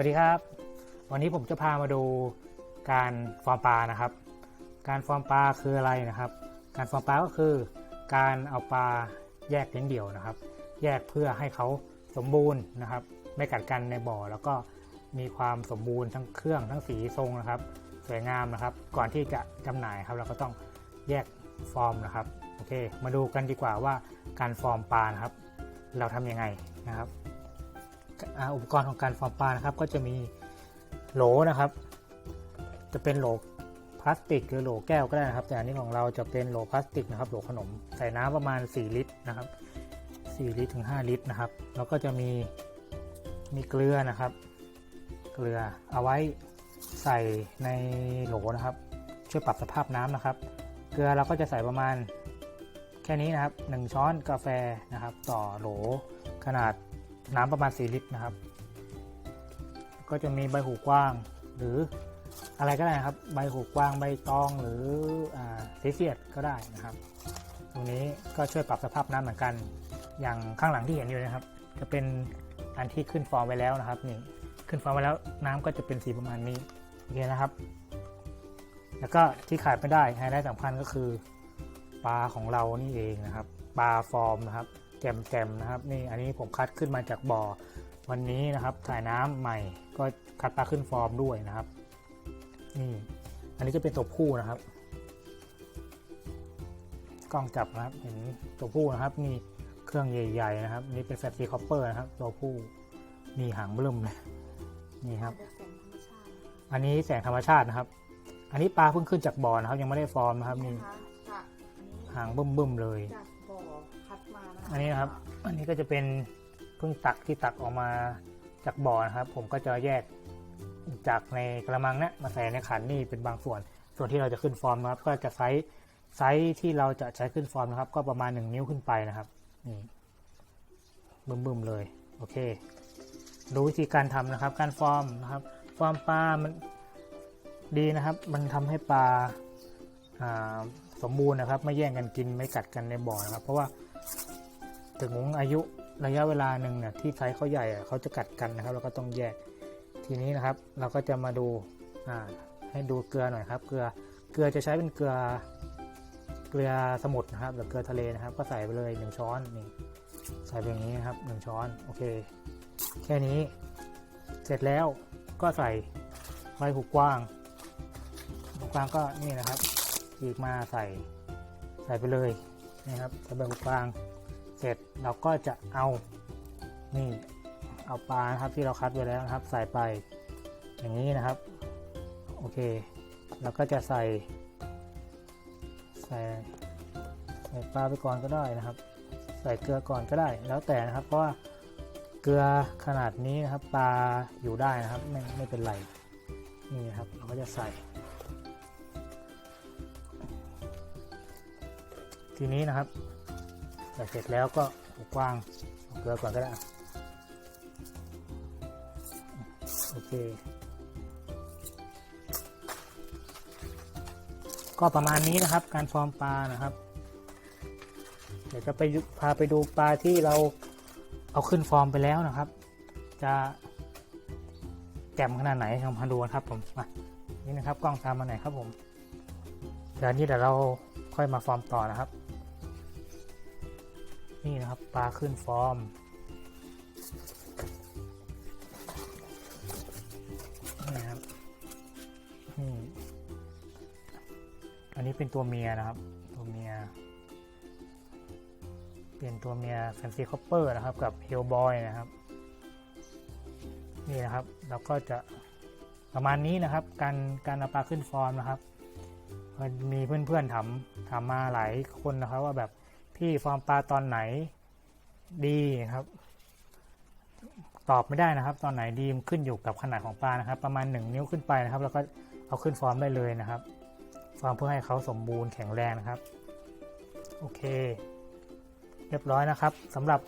วัสดีครับ วันนี้ผมจะพามาดูการฟอร์มปลานะครับ การฟอร์มปลาคืออะไรนะครับ การฟอร์มปลาก็คือการเอาปลาแยกเลี้ยงเดี่ยวนะครับ แยกเพื่อให้เขาสมบูรณ์นะครับ ไม่กัดกันในบ่อ แล้วก็มีความสมบูรณ์ทั้งเครื่องทั้งสีทรงนะครับ สวยงามนะครับ ก่อนที่จะจำหน่ายครับ เราก็ต้องแยกฟอร์มนะครับโอเค มาดูกันดีกว่าว่าการฟอร์มปลานะครับ เราทำยังไงนะครับ อุปกรณ์ของการฟอร์มปลานะครับ ก็จะมีโหลนะครับ จะเป็นโหลพลาสติกหรือโหลแก้วก็ได้นะครับ แต่อันนี้ของเราจะเป็นโหลพลาสติกนะครับโหลขนมใส่น้ำประมาณ 4 ลิตรนะครับ 4 ลิตรถึง 5 ลิตรนะครับ แล้วก็จะมีมีเกลือนะครับ เกลือเอาไว้ใส่ในโหลนะครับ ช่วยปรับสภาพน้ำนะครับ เกลือเราก็จะใส่ประมาณแค่นี้นะครับ 1 ช้อนกาแฟนะครับ ต่อโหลขนาด น้ำประมาณ 4 ลิตรนะครับ ก็จะมีใบหูกว้างหรืออะไรก็ได้นะครับ ใบหูกว้างใบตองหรืออาสีเสียดก็ได้นะครับ ตรงนี้ก็ช่วยปรับสภาพน้ำเหมือนกัน อย่างข้างหลังที่เห็นอยู่นะครับ จะเป็นอันที่ขึ้นฟอร์มไว้แล้วนะครับนี่ขึ้นฟอร์มไว้แล้วน้ำก็จะเป็นสีประมาณนี้โอเคนะครับ แล้วก็ที่ขาดไม่ได้ไฮไลท์สำคัญก็คือปลาของเรานี่เองนะครับปลาฟอร์มนะครับ แจ่มๆนะครับ นี่อันนี้ผมคัดขึ้นมาจากบ่อวันนี้นะครับถ่ายน้ำใหม่ก็คัดปลาขึ้นฟอร์มด้วยนะครับนี่อันนี้จะเป็นตัวผู้นะครับกล้องจับนะครับเห็นตัวผู้นะครับมีเครื่องใหญ่ ๆ นะครับ นี่เป็นแฟลซีคอปเปอร์นะครับ ตัวผู้มีหางเบิ่มเลยนี่ครับ อันนี้แสงธรรมชาตินะครับ อันนี้ปลาเพิ่งขึ้นจากบ่อนะครับ ยังไม่ได้ฟอร์มนะครับนี่นะคะจากอันนี้หางเบิ่มๆเลย อันนี้นะครับ อันนี้ก็จะเป็นเพิ่งตักที่ตักออกมาจากบ่อนะครับ ผมก็จะแยกจากในกระมังนะมาใส่ในขันนี่เป็นบางส่วน ส่วนที่เราจะขึ้นฟอร์มนะครับ ก็จะไซส์ไซส์ที่เราจะใช้ขึ้นฟอร์มนะครับ ก็ประมาณ 1 นิ้วขึ้นไปนะครับนี่บึ้มๆเลยโอเคดูวิธีการทำนะครับ การฟอร์มนะครับ ฟอร์มปลามันดีนะครับ มันทำให้ปลาอ่าสมบูรณ์นะครับ ไม่แย่งกันกินไม่กัดกันในบ่อนะครับ เพราะว่า ถึงอายุระยะเวลาหนึ่งเนี่ยที่ไซส์เขาใหญ่เขาจะกัดกันนะครับ เราก็ต้องแยกทีนี้นะครับ เราก็จะมาดูาให้ดูเกลือหน่อยครับ เกลือเกลือจะใช้เป็นเกลือเกลือสมุทรนะครับหรือเกลือทะเลนะครับ ก็ใส่ไปเลยหนึ่งช้อนนี่ใส่ไปอย่างนี้นะครับหนึ่งช้อนโอเค แค่นี้ เสร็จแล้วก็ใส่ใบหูกว้างหูกว้างก็นี่นะครับอีกมาใส่ใส่ไปเลยนะครับใส่ใบหูกว้าง เสร็จเราก็จะเอานี่เอาปลานะครับที่เราคัดไว้แล้วนะครับ ใส่ไปอย่างนี้นะครับโอเคเราก็จะใส่ใส่ใส่ปลาไปก่อนก็ได้นะครับ ใส่เกลือก่อนก็ได้แล้วแต่นะครับ เพราะว่าเกลือขนาดนี้นะครับปลาอยู่ได้นะครับไม่ไม่เป็นไรนี่นะครับเราก็จะใส่ ทีนี้นะครับ ใส่เสร็จแล้วก็กว้างเอาเกลือก่อนก็ได้โอเค ก็ประมาณนี้นะครับ การฟอร์มปลานะครับ เดี๋ยวจะไปพาไปดูปลาที่เราเอาขึ้นฟอร์มไปแล้วนะครับ จะแจ่มขนาดไหนลองมาดูกันครับผมมานี่นะครับกล้องตามมาหน่อยครับผมเดี๋ยวนี้เดี๋ยวเราค่อยมาฟอร์มต่อนะครับ นี่นะครับปลาขึ้นฟอร์ม นี่นะครับนี่อันนี้เป็นตัวเมียนะครับ ตัวเมีย เป็นตัวเมียแฟนซีคอปเปอร์นะครับ กับเฮลบอยนะครับ นี่นะครับเราก็จะประมาณนี้นะครับ การการเอาปลาขึ้นฟอร์มนะครับมันมีเพื่อนๆถามถามมาหลายคนนะครับ ว่าแบบ พี่ฟอร์มปลาตอนไหนดีครับ ตอบไม่ได้นะครับ ตอนไหนดีมขึ้นอยู่กับขนาดของปลานะครับ ประมาณ 1 นิ้วขึ้นไปนะครับ แล้วก็เอาขึ้นฟอร์มได้เลยนะครับ ฟอร์มเพื่อให้เขาสมบูรณ์แข็งแรงนะครับ โอเค เรียบร้อยนะครับสำหรับ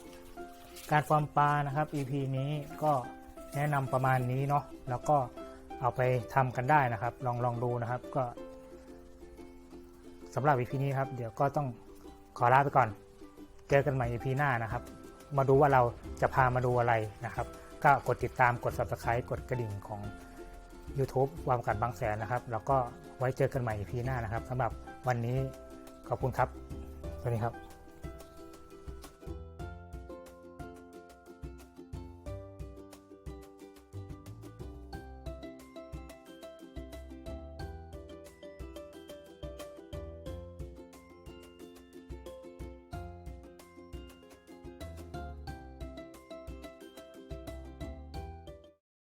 การฟอร์มปลานะครับ EP นี้ก็แนะนำประมาณนี้เนาะแล้วก็เอาไปทำกันได้นะครับ ลองลองดูนะครับก็สำหรับ EP นี้ครับ เดี๋ยวก็ต้อง ขอลาไปก่อน เจอกันใหม่ EP หน้านะครับ มาดูว่าเราจะพามาดูอะไรนะครับ ก็กดติดตามกด subscribe กดกระดิ่งของ YouTube วามกัดบางแสนนะครับ แล้วก็ไว้เจอกันใหม่ EP หน้านะครับสำหรับวันนี้ขอบคุณครับ สวัสดีครับ